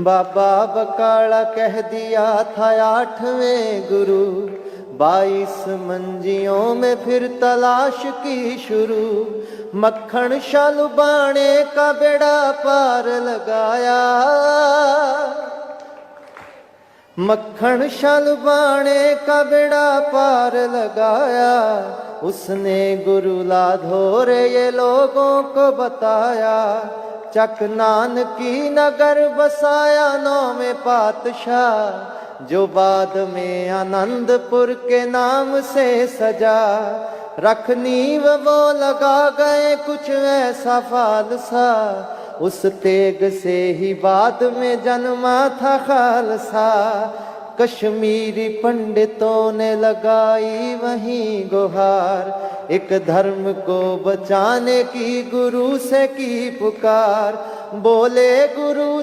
बाबा बकाला कह दिया था आठवें गुरु। बाईस मंजियों में फिर तलाश की शुरू। मक्खन शालू बाणे का बेड़ा पार लगाया। मक्खन शलबाने का बेड़ा पार लगाया। उसने गुरु लाधोर ये लोगों को बताया। चक नानकी नगर बसाया नौ में पातशाह जो बाद में आनंदपुर के नाम से सजा रख नींव वो लगा गए कुछ ऐसा फालसा उस तेग से ही बाद में जन्मा था खालसा कश्मीरी पंडितों ने लगाई वही गुहार। एक धर्म को बचाने की, गुरु से की पुकार। बोले, गुरु